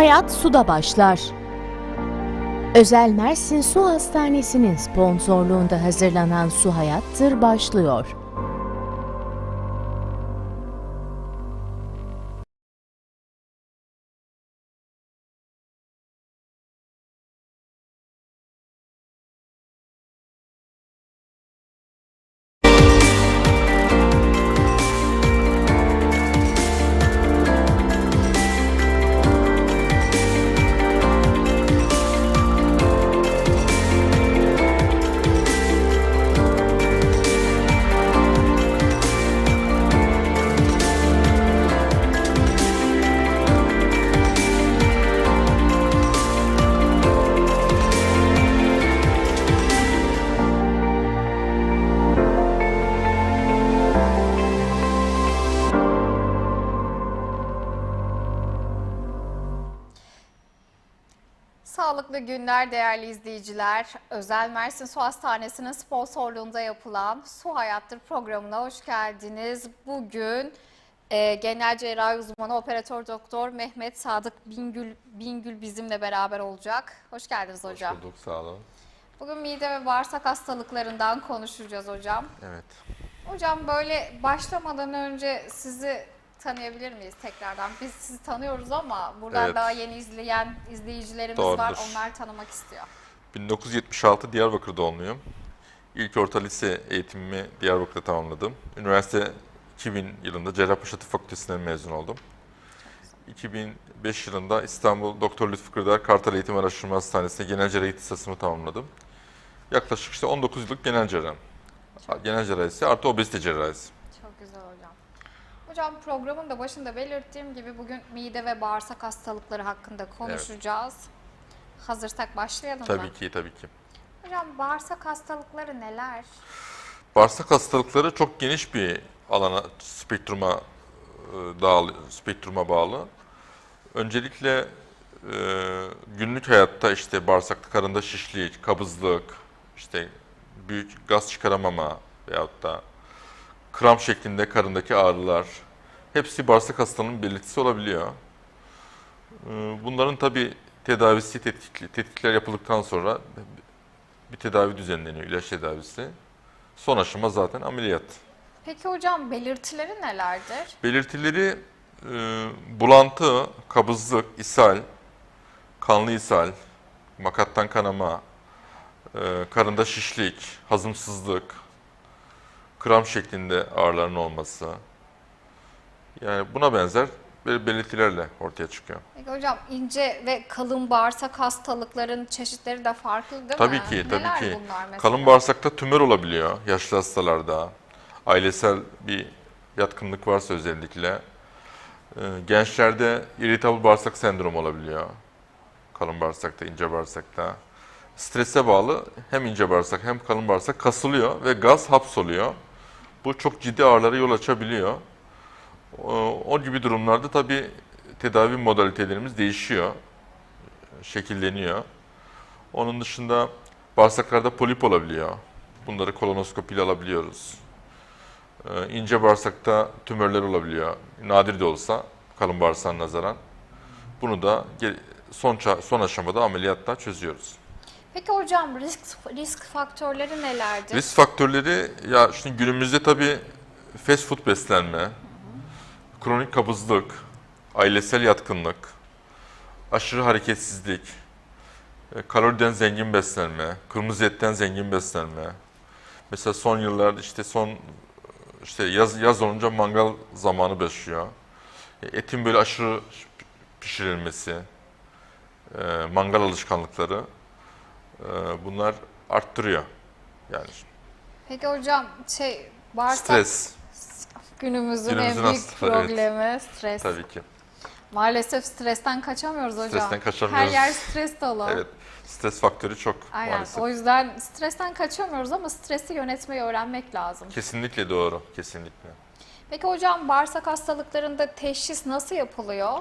Hayat suda başlar. Özel Mersin Su Hastanesi'nin sponsorluğunda hazırlanan Su Hayattır başlıyor. Günler değerli izleyiciler. Özel Mersin Su Hastanesi'nin sponsorluğunda yapılan Su Hayattır programına hoş geldiniz. Bugün e, genel cerrahi uzmanı operatör doktor Mehmet Sadık Bingül, Bingül bizimle beraber olacak. Hoş geldiniz hocam. Hoş bulduk, sağ olun. Bugün mide ve bağırsak hastalıklarından konuşacağız hocam. Evet. Hocam böyle başlamadan önce sizi tanıyabilir miyiz tekrardan? Biz sizi tanıyoruz ama buradan Evet. daha yeni izleyen izleyicilerimiz Doğrudur. var. Onlar tanımak istiyor. 1976 Diyarbakır doğumluyum. İlk orta lise eğitimimi Diyarbakır'da tamamladım. Üniversite 2000 yılında Cerrahpaşa Tıp Fakültesinden mezun oldum. 2005 yılında İstanbul Doktor Lütfü Kırdar Kartal Eğitim Araştırma Hastanesi'nde genel cerrahi ihtisasımı tamamladım. Yaklaşık işte 19 yıllık genel cerrahım. Genel cerrahisi artı obezite cerrahisi. Hocam. Programın da başında belirttiğim gibi bugün mide ve bağırsak hastalıkları hakkında konuşacağız. Hazırsak başlayalım mı? Tabii ki, tabii ki. Hocam bağırsak hastalıkları neler? Bağırsak hastalıkları çok geniş bir alana, spektruma e, dağılı, spektruma bağlı. Öncelikle e, günlük hayatta işte bağırsakta karında şişlik, kabızlık, işte büyük gaz çıkaramama veyahut da kramp şeklinde karındaki ağrılar hepsi bağırsak hastalığının belirtisi olabiliyor. E, Bunların tabi tedavisi, tetkikli, tetkikler yapıldıktan sonra bir tedavi düzenleniyor, ilaç tedavisi. Son aşama zaten ameliyat. Peki hocam belirtileri nelerdir? Belirtileri e, bulantı, kabızlık, ishal, kanlı ishal, makattan kanama, e, karında şişlik, hazımsızlık, kram şeklinde ağrıların olması. Yani buna benzer böyle belirtilerle ortaya çıkıyor. Peki hocam ince ve kalın bağırsak hastalıkların çeşitleri de farklı değil Tabii mi? ki, tabii Neler ki. Kalın bağırsakta tümör olabiliyor yaşlı hastalarda. Ailesel bir yatkınlık varsa özellikle. Ee, gençlerde irritable bağırsak sendromu olabiliyor. Kalın bağırsakta, ince bağırsakta. Strese bağlı hem ince bağırsak hem kalın bağırsak kasılıyor ve gaz hapsoluyor. Bu çok ciddi ağrılara yol açabiliyor. O, gibi durumlarda tabii tedavi modalitelerimiz değişiyor, şekilleniyor. Onun dışında bağırsaklarda polip olabiliyor. Bunları kolonoskopiyle alabiliyoruz. Ee, ince bağırsakta tümörler olabiliyor. Nadir de olsa kalın bağırsağın nazaran. Bunu da son, son aşamada ameliyatta çözüyoruz. Peki hocam risk risk faktörleri nelerdir? Risk faktörleri ya şimdi günümüzde tabii fast food beslenme, kronik kabızlık, ailesel yatkınlık, aşırı hareketsizlik, e, kaloriden zengin beslenme, kırmızı etten zengin beslenme. Mesela son yıllarda işte son işte yaz yaz olunca mangal zamanı başlıyor. E, Etin böyle aşırı pişirilmesi, e, mangal alışkanlıkları bunlar arttırıyor. Yani Peki hocam şey bağırsak stres günümüzün, Günümüzün en büyük hastalığı, evet. problemi stres. tabii ki. Maalesef stresten kaçamıyoruz hocam. Stresten kaçamıyoruz. Her yer stres dolu. Evet. Stres faktörü çok Aynen. maalesef. O yüzden stresten kaçamıyoruz ama stresi yönetmeyi öğrenmek lazım. Kesinlikle doğru. Kesinlikle. Peki hocam bağırsak hastalıklarında teşhis nasıl yapılıyor?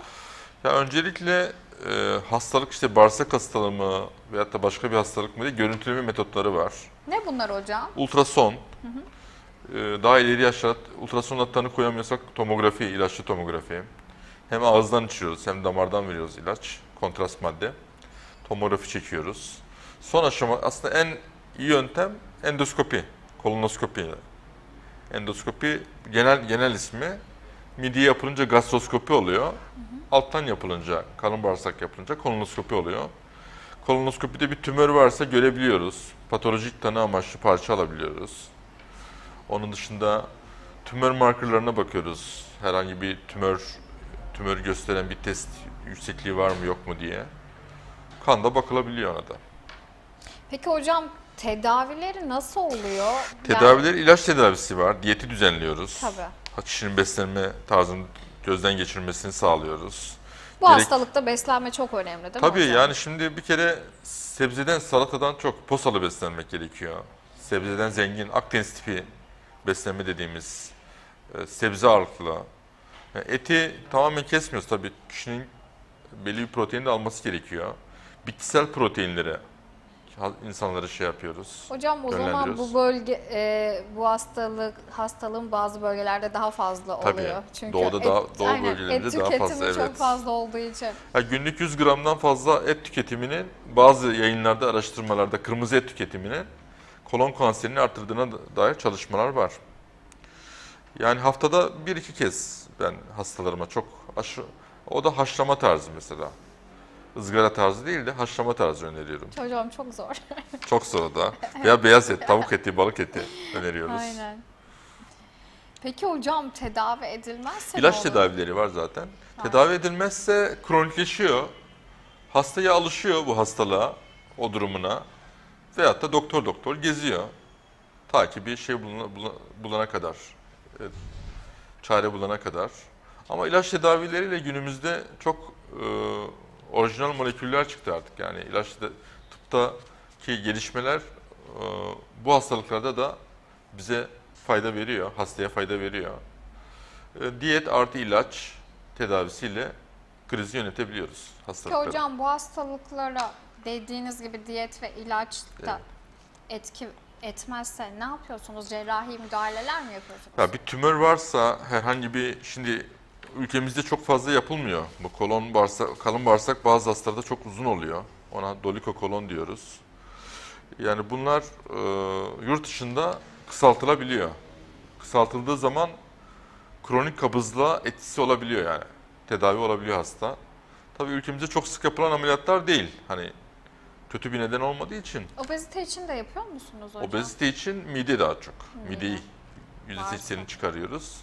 Ya öncelikle e, hastalık işte bağırsak hastalığı mı veyahut da başka bir hastalık mı diye görüntüleme metotları var. Ne bunlar hocam? Ultrason. e, daha ileri yaşlarda ultrasonla tanı koyamıyorsak tomografi, ilaçlı tomografi. Hem ağızdan içiyoruz hem damardan veriyoruz ilaç. kontrast madde. Tomografi çekiyoruz. Son aşama aslında en iyi yöntem endoskopi, kolonoskopi. Endoskopi genel genel ismi. Midye yapılınca gastroskopi oluyor. Alttan yapılınca, kalın bağırsak yapılınca kolonoskopi oluyor. Kolonoskopide bir tümör varsa görebiliyoruz. Patolojik tanı amaçlı parça alabiliyoruz. Onun dışında tümör markerlarına bakıyoruz. Herhangi bir tümör tümör gösteren bir test yüksekliği var mı yok mu diye. Kanda bakılabiliyor ona da. Peki hocam tedavileri nasıl oluyor? Tedaviler ilaç tedavisi var. Diyeti düzenliyoruz. Tabii. Kişinin beslenme tarzını gözden geçirmesini sağlıyoruz. Bu Gerek- hastalıkta beslenme çok önemli değil mi Tabii hocam? yani şimdi bir kere sebzeden salatadan çok posalı beslenmek gerekiyor. Sebzeden zengin Akdeniz tipi beslenme dediğimiz e, sebze ağırlıklı. Yani eti tamamen kesmiyoruz tabii. Kişinin belli bir protein de alması gerekiyor. Bitkisel proteinleri insanlara şey yapıyoruz. Hocam o zaman bu bölge e, bu hastalık hastalığın bazı bölgelerde daha fazla Tabii. oluyor. Çünkü Doğuda daha- doğu aynen, bölgelerinde et daha fazla, çok evet. fazla olduğu için. Ya günlük 100 gramdan fazla et tüketiminin bazı yayınlarda, araştırmalarda kırmızı et tüketiminin kolon kanserini arttırdığına dair çalışmalar var. Yani haftada bir iki kez ben hastalarıma çok aşı, o da haşlama tarzı mesela. Izgara tarzı değil de haşlama tarzı öneriyorum. Hocam çok zor. Çok sonra da veya beyaz et, tavuk eti, balık eti öneriyoruz. Aynen. Peki hocam tedavi edilmezse ne İlaç olur? tedavileri var zaten. Tedavi edilmezse kronikleşiyor. Hastaya alışıyor bu hastalığa, o durumuna. Veyahut da doktor doktor geziyor. Ta ki bir şey bulana, bulana- bulana kadar, e, çare bulana kadar. Ama ilaç tedavileriyle günümüzde çok e, orijinal moleküller çıktı artık. Yani ilaç te- tıptaki gelişmeler e, bu hastalıklarda da bize fayda veriyor, hastaya fayda veriyor. E, Diyet artı ilaç tedavisiyle krizi yönetebiliyoruz hastalıkları. hocam bu hastalıklara dediğiniz gibi diyet ve ilaç da etki etmezse ne yapıyorsunuz? Cerrahi müdahaleler mi yapıyorsunuz? Ya bir tümör varsa herhangi bir şimdi ülkemizde çok fazla yapılmıyor. Bu kolon bağırsak, kalın bağırsak bazı hastalarda çok uzun oluyor. Ona dolikokolon diyoruz. Yani bunlar e, yurt dışında kısaltılabiliyor. Kısaltıldığı zaman kronik kabızlığa etkisi olabiliyor yani. Tedavi olabiliyor hasta. Tabii ülkemizde çok sık yapılan ameliyatlar değil. Hani kötü bir neden olmadığı için. Obezite için de yapıyor musunuz hocam? Obezite için mide daha çok. Mideyi %80'ini çıkarıyoruz.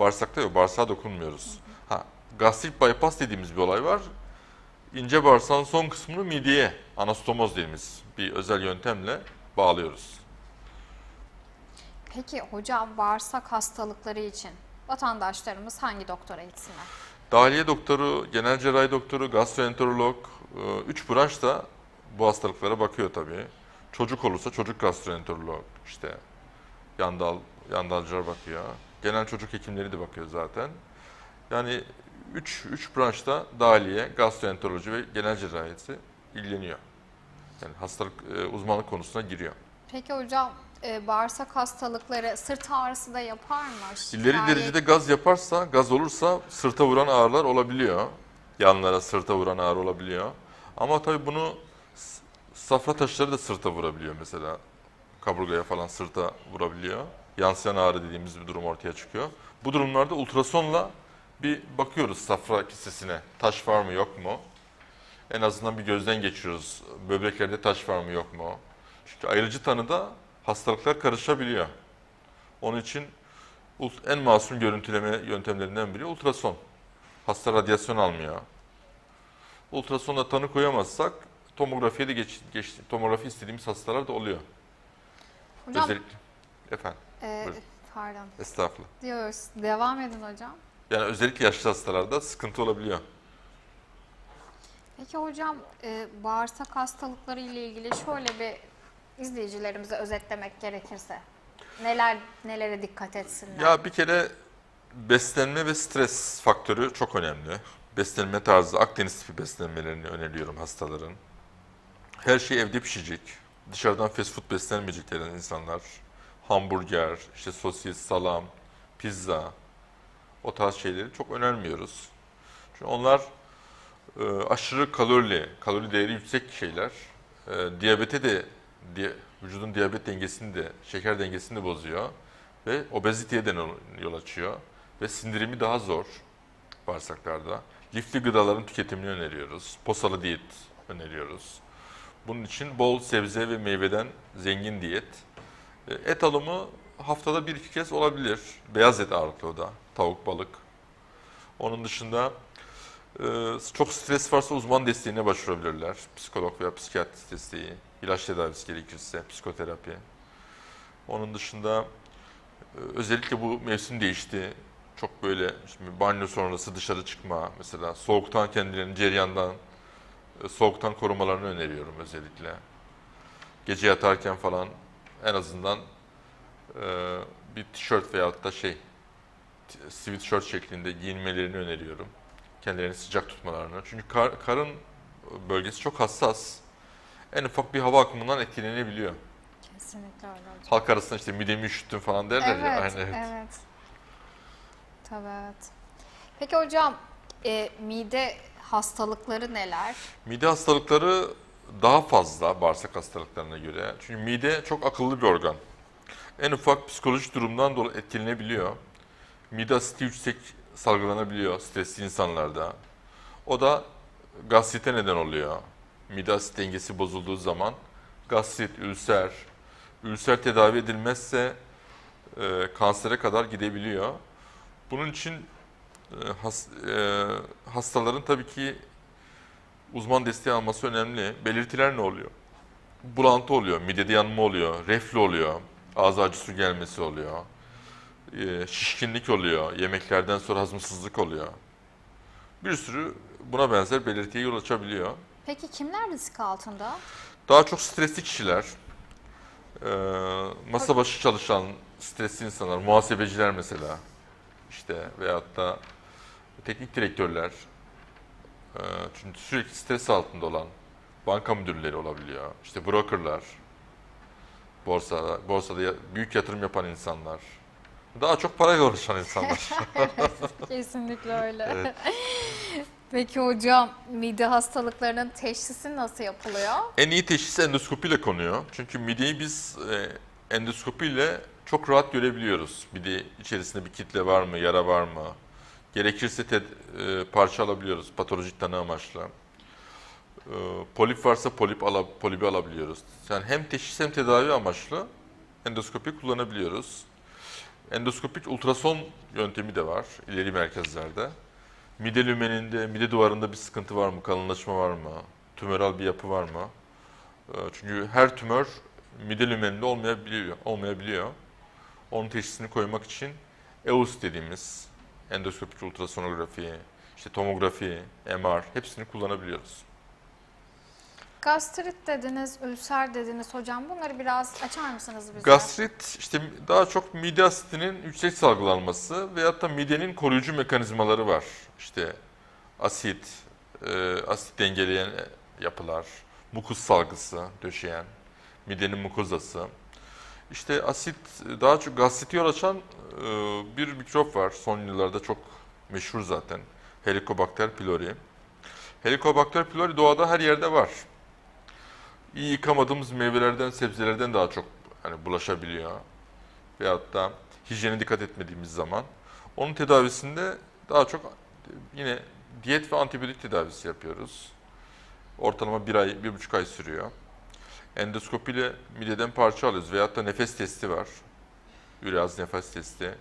Bağırsakta yok, bağırsağa dokunmuyoruz. Ha, gastrik bypass dediğimiz bir olay var. İnce bağırsağın son kısmını mideye, anastomoz dediğimiz bir özel yöntemle bağlıyoruz. Peki hocam bağırsak hastalıkları için vatandaşlarımız hangi doktora gitsinler? Dahiliye doktoru, genel cerrahi doktoru, gastroenterolog, e, üç branş da bu hastalıklara bakıyor tabii. Çocuk olursa çocuk gastroenterolog, işte yandal, yandalcılar bakıyor. Genel çocuk hekimleri de bakıyor zaten. Yani üç, üç branşta dahiliye, gastroenteroloji ve genel cerrahisi ilgileniyor. Yani hastalık e, uzmanlık konusuna giriyor. Peki hocam e, bağırsak hastalıkları sırt ağrısı da yapar mı? İleri Şikayet- derecede gaz yaparsa, gaz olursa sırta vuran ağrılar olabiliyor. Yanlara sırta vuran ağrı olabiliyor. Ama tabii bunu safra taşları da sırta vurabiliyor mesela. Kaburgaya falan sırta vurabiliyor. Yansıyan ağrı dediğimiz bir durum ortaya çıkıyor. Bu durumlarda ultrasonla bir bakıyoruz safra kisesine. Taş var mı yok mu? En azından bir gözden geçiriyoruz. Böbreklerde taş var mı yok mu? Çünkü ayrıcı tanıda hastalıklar karışabiliyor. Onun için en masum görüntüleme yöntemlerinden biri ultrason. Hasta radyasyon almıyor. Ultrasonla tanı koyamazsak tomografiye de geç, geç tomografi istediğimiz hastalar da oluyor. Hocam Özellikle efendim e, buyurun. pardon estağfurullah. diyoruz. Devam edin hocam. Yani özellikle yaşlı hastalarda sıkıntı olabiliyor. Peki hocam e, bağırsak hastalıkları ile ilgili şöyle bir izleyicilerimize özetlemek gerekirse neler nelere dikkat etsinler? Ya bir kere beslenme ve stres faktörü çok önemli. Beslenme tarzı Akdeniz tipi beslenmelerini öneriyorum hastaların. Her şey evde pişecek. Dışarıdan fast food beslenmeyecekler insanlar. Hamburger, işte sosis, salam, pizza o tarz şeyleri çok önermiyoruz. Çünkü onlar e, aşırı kalorili, kalori değeri yüksek şeyler e, diyabete de di- vücudun diyabet dengesini de şeker dengesini de bozuyor ve obeziteye de yol- açıyor ve sindirimi daha zor bağırsaklarda. Lifli gıdaların tüketimini öneriyoruz. Posalı diyet öneriyoruz. Bunun için bol sebze ve meyveden zengin diyet. E, Et alımı haftada bir iki kez olabilir. Beyaz et ağırlıklı o da. Tavuk, balık. Onun dışında e, çok stres varsa uzman desteğine başvurabilirler. Psikolog veya psikiyatrist desteği, ilaç tedavisi gerekirse, psikoterapi. Onun dışında e, özellikle bu mevsim değişti. Çok böyle şimdi banyo sonrası dışarı çıkma mesela soğuktan kendilerini ceryandan soğuktan korumalarını öneriyorum özellikle. Gece yatarken falan en azından e, bir tişört veyahut da şey sweatshirt şeklinde giyinmelerini öneriyorum. Kendilerini sıcak tutmalarını. Çünkü kar- karın bölgesi çok hassas. En ufak bir hava akımından etkilenebiliyor. Kesinlikle öyle hocam. Halk arasında işte midemi üşüttüm falan derler Evet, ya. Aynen, evet. Tabii evet. Peki hocam e, mide hastalıkları neler? Mide hastalıkları daha fazla bağırsak hastalıklarına göre. Çünkü mide çok akıllı bir organ. En ufak psikolojik durumdan dolayı etkilenebiliyor. Mide asiti yüksek salgılanabiliyor stresli insanlarda. O da gastrite neden oluyor. Mide asit dengesi bozulduğu zaman gastrit, ülser, ülser tedavi edilmezse e, kansere kadar gidebiliyor. Bunun için e, has- e, hastaların tabii ki uzman desteği alması önemli. Belirtiler ne oluyor? Bulantı oluyor, midede yanma oluyor, reflü oluyor, ağza acı su gelmesi oluyor, e, şişkinlik oluyor, yemeklerden sonra hazımsızlık oluyor. Bir sürü buna benzer belirtiye yol açabiliyor. Peki kimler risk altında? Daha çok stresli kişiler, e, masa başı çalışan stresli insanlar, muhasebeciler mesela işte veyahut da teknik direktörler, e, çünkü sürekli stres altında olan banka müdürleri olabiliyor, işte brokerlar, borsada, borsada büyük yatırım yapan insanlar, daha çok parayla uğraşan insanlar. Kesinlikle öyle. Evet. Peki hocam mide hastalıklarının teşhisi nasıl yapılıyor? En iyi teşhis endoskopiyle konuyor. Çünkü mideyi biz e, endoskopiyle çok rahat görebiliyoruz. Mide içerisinde bir kitle var mı, yara var mı? Gerekirse e, parça alabiliyoruz patolojik tanı amaçlı. E, polip varsa polip ala, polibi alabiliyoruz. Yani hem teşhis hem tedavi amaçlı endoskopi kullanabiliyoruz. Endoskopik ultrason yöntemi de var ileri merkezlerde. Mide lümeninde, mide duvarında bir sıkıntı var mı, kalınlaşma var mı, tümöral bir yapı var mı? Ee, Çünkü her tümör mide lümeninde olmayabiliyor. olmayabiliyor. Onun teşhisini koymak için EUS dediğimiz endoskopik ultrasonografi, işte tomografi, MR hepsini kullanabiliyoruz. Gastrit dediniz, ülser dediniz hocam. Bunları biraz açar mısınız bize? Gastrit işte daha çok mide asitinin yüksek salgılanması veyahut da midenin koruyucu mekanizmaları var. İşte asit, e, asit dengeleyen yapılar, mukus salgısı döşeyen, midenin mukozası. İşte asit daha çok gastriti yol açan e, bir mikrop var. Son yıllarda çok meşhur zaten. Helicobacter pylori. Helicobacter pylori doğada her yerde var iyi yıkamadığımız meyvelerden, sebzelerden daha çok hani bulaşabiliyor. Veyahut da hijyene dikkat etmediğimiz zaman. Onun tedavisinde daha çok yine diyet ve antibiyotik tedavisi yapıyoruz. Ortalama bir ay, bir buçuk ay sürüyor. Endoskopiyle mideden parça alıyoruz veyahut da nefes testi var. Üreaz nefes testi.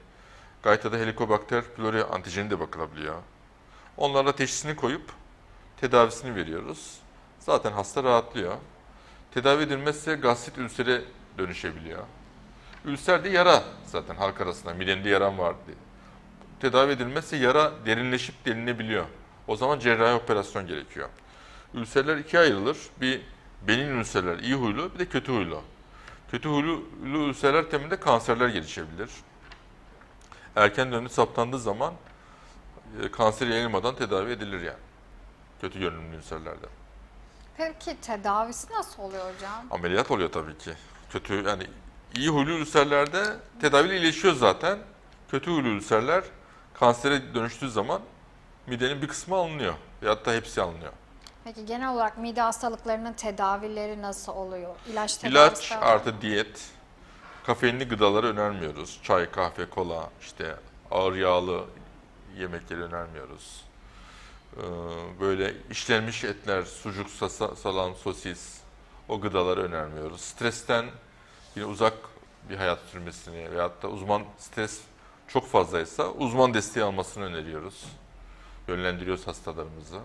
Gaytada Helicobacter pylori antijeni de bakılabiliyor. Onlarla teşhisini koyup tedavisini veriyoruz. Zaten hasta rahatlıyor. Tedavi edilmezse gastrit ülsere dönüşebiliyor. Ülser de yara zaten halk arasında midende yaram var diye. Tedavi edilmezse yara derinleşip delinebiliyor. O zaman cerrahi operasyon gerekiyor. Ülserler ikiye ayrılır. Bir benin ülserler iyi huylu bir de kötü huylu. Kötü huylu ülserler temelinde kanserler gelişebilir. Erken dönemde saptandığı zaman e, kanser yayılmadan tedavi edilir yani. Kötü görünümlü ülserlerde. Peki tedavisi nasıl oluyor hocam? Ameliyat oluyor tabii ki. Kötü yani iyi huylu ülserlerde tedaviyle iyileşiyor zaten. Kötü huylu ülserler kansere dönüştüğü zaman midenin bir kısmı alınıyor. Veyahut da hepsi alınıyor. Peki genel olarak mide hastalıklarının tedavileri nasıl oluyor? İlaç tedavisi İlaç artı diyet, kafeinli gıdaları önermiyoruz. Çay, kahve, kola, işte ağır yağlı yemekleri önermiyoruz. Ee, Böyle işlenmiş etler, sucuk, sasa- salam, sosis o gıdaları önermiyoruz. Stresten yine uzak bir hayat sürmesini veyahut da uzman stres çok fazlaysa uzman desteği almasını öneriyoruz. Yönlendiriyoruz hastalarımızı.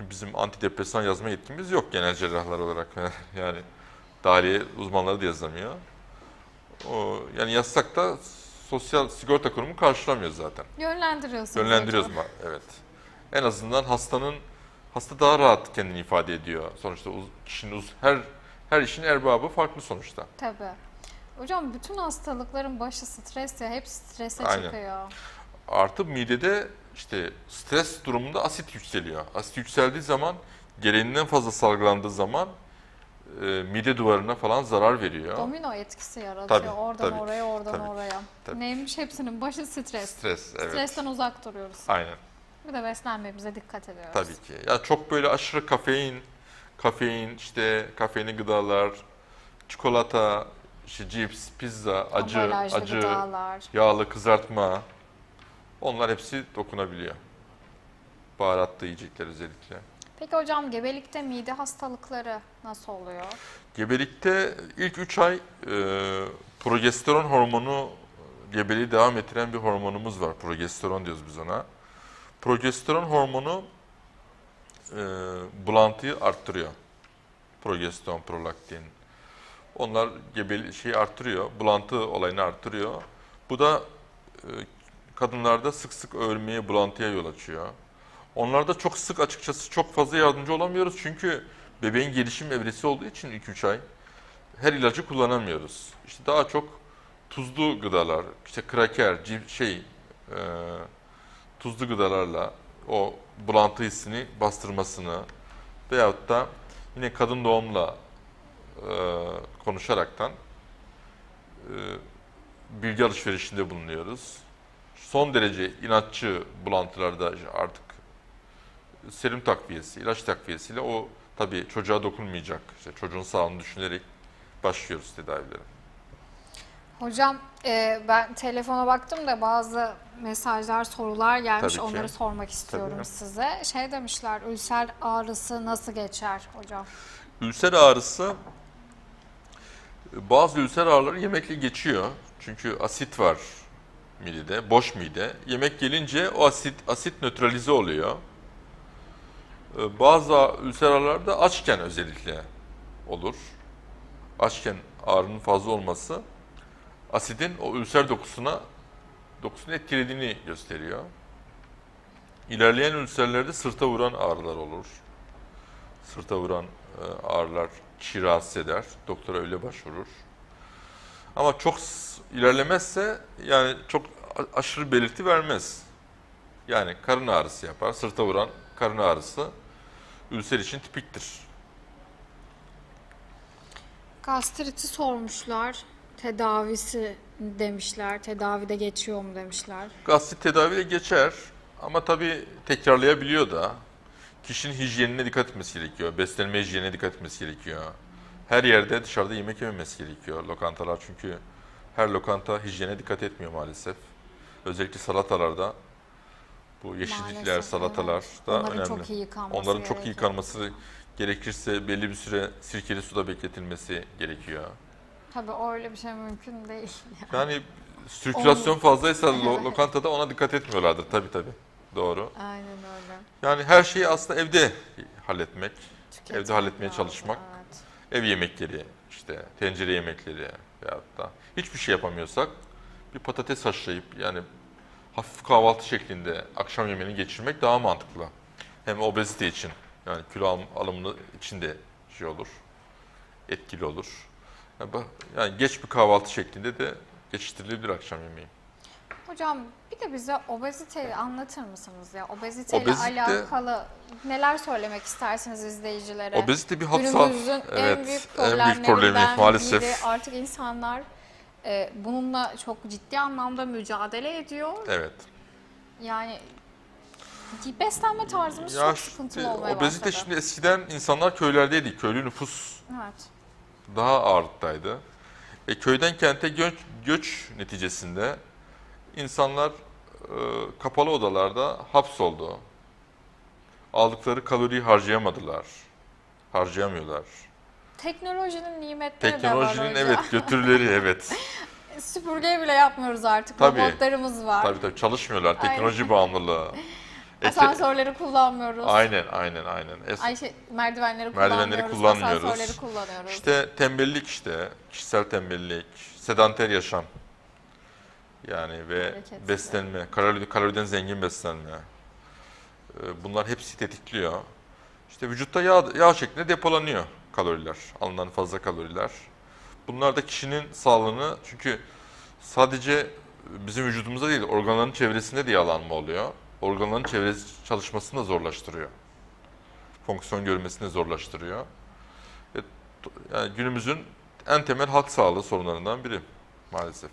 Bizim antidepresan yazma yetkimiz yok genel cerrahlar olarak. yani dahiliye uzmanları da yazamıyor. O, yani yazsak da sosyal sigorta kurumu karşılamıyor zaten. Yönlendiriyorsunuz Yönlendiriyoruz mu? Evet. En azından hastanın hasta daha rahat kendini ifade ediyor. Sonuçta kişinin her her işin erbabı farklı sonuçta. Tabii. Hocam bütün hastalıkların başı stres ya. Hepsi strese Aynen. çıkıyor. Artı midede işte stres durumunda asit yükseliyor. Asit yükseldiği zaman gereğinden fazla salgılandığı zaman e, mide duvarına falan zarar veriyor. Domino etkisi yaratıyor. Tabii, oradan tabii, oraya, oradan tabii, oraya. tabii. Neymiş hepsinin başı stres. Stres, evet. Stresten uzak duruyoruz. Aynen. Bir de beslenmemize dikkat ediyoruz. Tabii ki. Ya çok böyle aşırı kafein, kafein, işte kafeinli gıdalar, çikolata, işte cips, pizza, acı, Ambalajlı acı, gıdalar. yağlı kızartma. Onlar hepsi dokunabiliyor. Baharatlı yiyecekler özellikle. Peki hocam gebelikte mide hastalıkları nasıl oluyor? Gebelikte ilk 3 ay e, progesteron hormonu gebeliği devam ettiren bir hormonumuz var. Progesteron diyoruz biz ona. Progesteron hormonu e, bulantıyı arttırıyor. Progesteron, prolaktin. Onlar gebeli şeyi arttırıyor. Bulantı olayını arttırıyor. Bu da e, kadınlarda sık sık öğürmeye, bulantıya yol açıyor. Onlarda çok sık açıkçası çok fazla yardımcı olamıyoruz. Çünkü bebeğin gelişim evresi olduğu için ilk 3 ay her ilacı kullanamıyoruz. İşte daha çok tuzlu gıdalar, işte kraker, şey, e, tuzlu gıdalarla o bulantı hissini bastırmasını veyahut da yine kadın doğumla e, konuşaraktan e, bilgi alışverişinde bulunuyoruz. Son derece inatçı bulantılarda artık serum takviyesi, ilaç takviyesiyle o tabii çocuğa dokunmayacak. İşte çocuğun sağlığını düşünerek başlıyoruz tedavilere. Hocam e, ben telefona baktım da bazı mesajlar, sorular gelmiş. Tabii ki. Onları sormak istiyorum Tabii. size. Şey demişler, ülser ağrısı nasıl geçer hocam? Ülser ağrısı bazı ülser ağrıları yemekle geçiyor. Çünkü asit var midede, boş mide. Yemek gelince o asit asit nötralize oluyor. Ee, Bazı ülser ağrılar da açken özellikle olur. Açken ağrının fazla olması asidin o ülser dokusuna dokusunu etkilediğini gösteriyor. İlerleyen ülserlerde sırta vuran ağrılar olur. Sırta vuran e, ağrılar kişi rahatsız eder. Doktora öyle başvurur. Ama çok ilerlemezse yani çok aşırı belirti vermez. Yani karın ağrısı yapar. Sırta vuran karın ağrısı ülser için tipiktir. Gastriti sormuşlar. Tedavisi demişler. Tedavide geçiyor mu demişler. Gastrit tedaviyle geçer ama tabii tekrarlayabiliyor da. Kişinin hijyenine dikkat etmesi gerekiyor. Beslenme hijyenine dikkat etmesi gerekiyor. Her yerde dışarıda yemek yememesi gerekiyor. Lokantalar çünkü her lokanta hijyene dikkat etmiyor maalesef. Özellikle salatalarda bu yeşillikler, Maalesef, salatalar evet. da Onların önemli. çok iyi yıkanması Onların çok iyi gerekiyor. yıkanması gerekirse belli bir süre sirkeli suda bekletilmesi gerekiyor. Tabii öyle bir şey mümkün değil. Yani sirkülasyon fazlaysa lo- Evet. lokantada ona dikkat etmiyorlardır tabii tabii. Doğru. Aynen öyle. Yani her şeyi aslında evde halletmek, Tüketmek evde halletmeye lazım, çalışmak. Evet. Ev yemekleri, işte tencere yemekleri veyahut da hiçbir şey yapamıyorsak bir patates haşlayıp yani hafif kahvaltı şeklinde akşam yemeğini geçirmek daha mantıklı. Hem obezite için yani kilo al- alımını için de şey olur, etkili olur. Yani, geç bir kahvaltı şeklinde de geçiştirilebilir akşam yemeği. Hocam bir de bize obeziteyi anlatır mısınız ya? Obeziteyle Obezite- alakalı neler söylemek istersiniz izleyicilere? Obezite bir halk sağ- Günümüzün en Evet, büyük en büyük problemi problemlerinden maalesef. biri. Artık insanlar e, bununla çok ciddi anlamda mücadele ediyor. Evet. Yani Beslenme tarzımız çok sıkıntılı olmaya obezite başladı. şimdi eskiden insanlar köylerdeydi. Köylü nüfus Evet. daha ağırlıktaydı. E, köyden kente göç, göç neticesinde insanlar e, kapalı odalarda hapsoldu. Aldıkları kaloriyi harcayamadılar. Harcayamıyorlar. Teknolojinin nimetleri de var Teknolojinin hocam. evet götürüleri evet. Süpürge bile yapmıyoruz artık. Tabii. Robotlarımız var. tabii tabii çalışmıyorlar. Aynen. Teknoloji bağımlılığı. Ete- Asansörleri kullanmıyoruz. aynen aynen aynen. Es- Ay şey, merdivenleri, Merdivenleri kullanmıyoruz. kullanmıyoruz. Kullanıyoruz. İşte tembellik işte, kişisel tembellik, sedanter yaşam. Yani ve Hareketsiz. beslenme, kalori, kaloriden zengin beslenme. Ee, Bunlar hepsi tetikliyor. İşte vücutta yağ, yağ şeklinde depolanıyor kaloriler, alınan fazla kaloriler. Bunlar da kişinin sağlığını, çünkü sadece bizim vücudumuzda değil, organların çevresinde de yağlanma oluyor. Organların çevresi çalışmasını da zorlaştırıyor. Fonksiyon görmesini zorlaştırıyor. E, Yani günümüzün en temel halk sağlığı sorunlarından biri maalesef.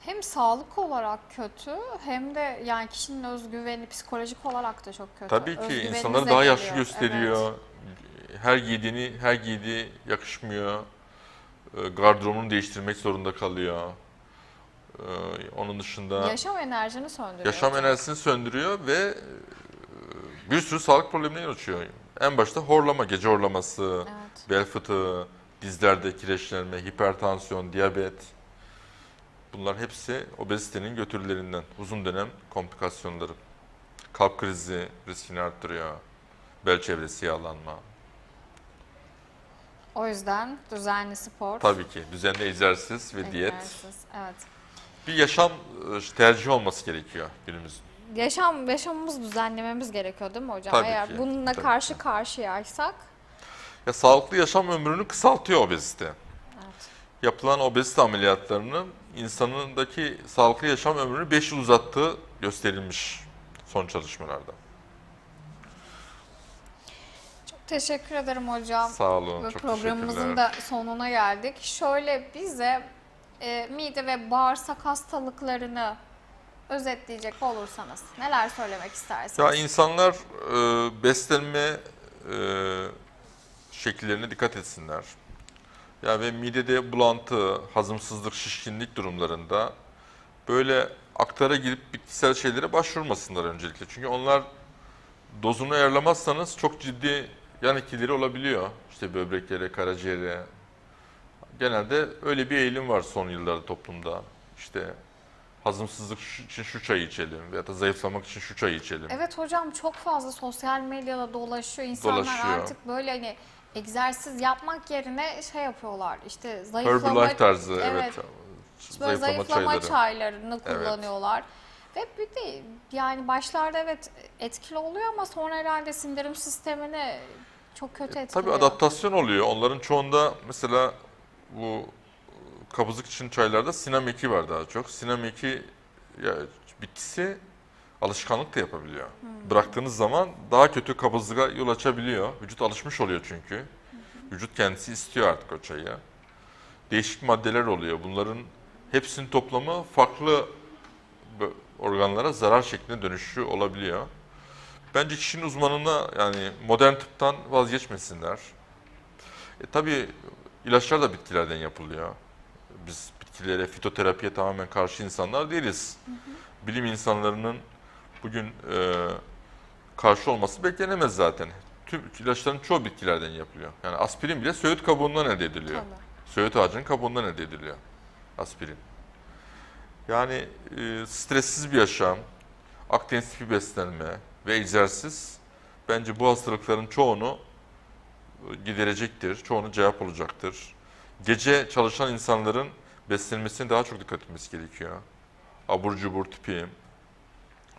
Hem sağlık olarak kötü hem de yani kişinin özgüveni psikolojik olarak da çok kötü. Tabii ki insanları daha yaşlı geliyor. gösteriyor. Her giydiğini, her giydiği yakışmıyor. E, Gardırobunu değiştirmek zorunda kalıyor. E, Onun dışında. Yaşam enerjini söndürüyor. yaşam enerjisini söndürüyor ve e, bir sürü sağlık problemine yol açıyor. En başta horlama, gece horlaması, Evet. bel fıtığı, dizlerde kireçlenme, hipertansiyon, diyabet. Bunlar hepsi obezitenin götürülerinden. Uzun dönem komplikasyonları. Kalp krizi riskini arttırıyor. Bel çevresi yağlanma. O yüzden düzenli spor. Tabii ki düzenli egzersiz ve diyet. egzersiz, Evet. Bir yaşam e, tercihi olması gerekiyor günümüzün. Yaşam yaşamımız düzenlememiz gerekiyor değil mi hocam? Tabii Eğer ki, bununla tabii karşı ki. karşıyaysak Ya sağlıklı yaşam ömrünü kısaltıyor obezite. evet. Yapılan obezite ameliyatlarının insanındaki sağlıklı yaşam ömrünü 5 yıl uzattığı gösterilmiş son çalışmalarda. Çok teşekkür ederim hocam. Sağ olun, Ve çok programımızın da sonuna geldik. Şöyle bize e, mide ve bağırsak hastalıklarını özetleyecek olursanız neler söylemek istersiniz? Ya insanlar e, beslenme e, şekillerine dikkat etsinler. Ya ve midede bulantı, hazımsızlık, şişkinlik durumlarında böyle aktara girip bitkisel şeylere başvurmasınlar öncelikle. Çünkü onlar dozunu ayarlamazsanız çok ciddi yan etkileri olabiliyor. İşte böbreklere, karaciğere. Genelde öyle bir eğilim var son yıllarda toplumda. İşte hazımsızlık için şu çayı içelim veya da zayıflamak için şu çayı içelim. Evet hocam çok fazla sosyal medyada dolaşıyor. İnsanlar Dolaşıyor. artık böyle hani egzersiz yapmak yerine şey yapıyorlar. İşte Herbalife zayıflama tarzı evet. evet. Böyle Zayıflama, zayıflama çayları. çaylarını Evet. kullanıyorlar. Ve bir de yani başlarda evet etkili oluyor ama sonra herhalde sindirim sistemini çok kötü etkiliyor. E, Tabii adaptasyon oluyor. Onların çoğunda mesela bu e, kabızlık için çaylarda sinam eki var daha çok. Sinam eki ya, bitkisi alışkanlık da yapabiliyor. Bıraktığınız zaman daha kötü kabızlığa yol açabiliyor. Vücut alışmış oluyor çünkü. Vücut kendisi istiyor artık o çayı. Değişik maddeler oluyor. Bunların hepsinin toplamı farklı organlara zarar şeklinde dönüşü olabiliyor. Bence kişinin uzmanına yani modern tıptan vazgeçmesinler. E, tabii ilaçlar da bitkilerden yapılıyor. Biz bitkilere, fitoterapiye tamamen karşı insanlar değiliz. Bilim insanlarının bugün e, karşı olması beklenemez zaten. Tüm ilaçların çoğu bitkilerden yapılıyor. Yani aspirin bile söğüt kabuğundan elde ediliyor. Tabii. Söğüt ağacının kabuğundan elde ediliyor aspirin. Yani e, stressiz bir yaşam, Akdeniz tipi beslenme ve egzersiz bence bu hastalıkların çoğunu e, giderecektir, çoğunu cevap olacaktır. Gece çalışan insanların beslenmesine daha çok dikkat etmesi gerekiyor. Abur cubur tipi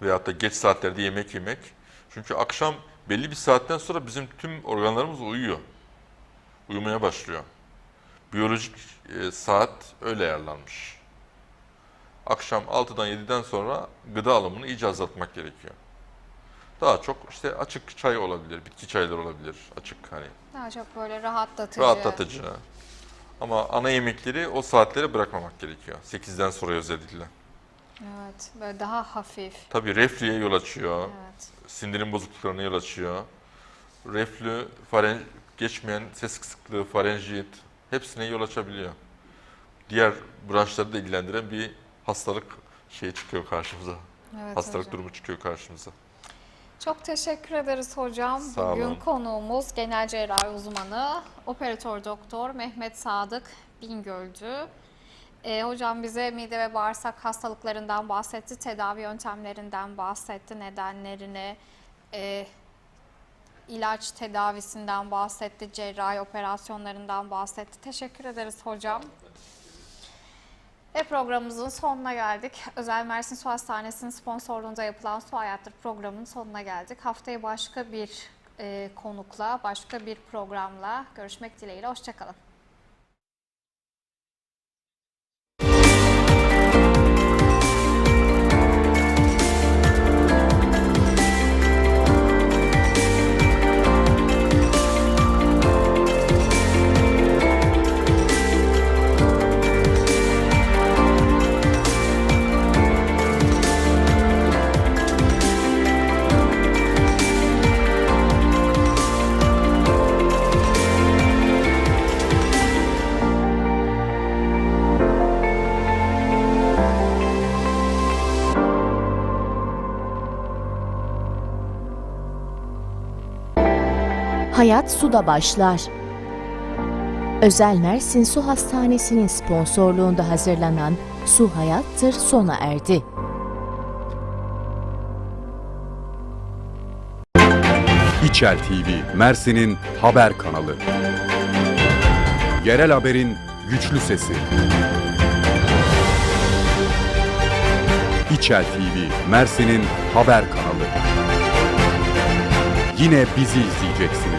veyahut da geç saatlerde yemek yemek. Çünkü akşam belli bir saatten sonra bizim tüm organlarımız uyuyor. Uyumaya başlıyor. Biyolojik e, saat öyle ayarlanmış. Akşam 6'dan 7'den sonra gıda alımını iyice azaltmak gerekiyor. Daha çok işte açık çay olabilir, bitki çayları olabilir. Açık hani Daha çok böyle rahatlatıcı. rahatlatıcı. Ama ana yemekleri o saatlere bırakmamak gerekiyor. 8'den sonra özellikle. Evet, böyle daha hafif. Tabii reflüye yol açıyor. Evet. Sindirim bozukluklarına yol açıyor. Reflü, faren, geçmeyen ses kısıklığı, farenjit hepsine yol açabiliyor. Diğer branşları da ilgilendiren bir hastalık şey çıkıyor karşımıza. Evet hastalık hocam. durumu çıkıyor karşımıza. Çok teşekkür ederiz hocam. Sağ Bugün olun. konuğumuz genel cerrahi uzmanı, operatör doktor Mehmet Sadık Bingöl'dü. Ee, hocam bize mide ve bağırsak hastalıklarından bahsetti, tedavi yöntemlerinden bahsetti, nedenlerini, e, ilaç tedavisinden bahsetti, cerrahi operasyonlarından bahsetti. Teşekkür ederiz hocam. Ve programımızın sonuna geldik. Özel Mersin Su Hastanesi'nin sponsorluğunda yapılan Su Hayattır programının sonuna geldik. Haftaya başka bir e, konukla, başka bir programla görüşmek dileğiyle. Hoşçakalın. Hayat suda başlar. Özel Mersin Su Hastanesi'nin sponsorluğunda hazırlanan Su Hayattır sona erdi. İçel TV, Mersin'in haber kanalı. Yerel haberin güçlü sesi. İçel TV, Mersin'in haber kanalı. Yine bizi izleyeceksiniz.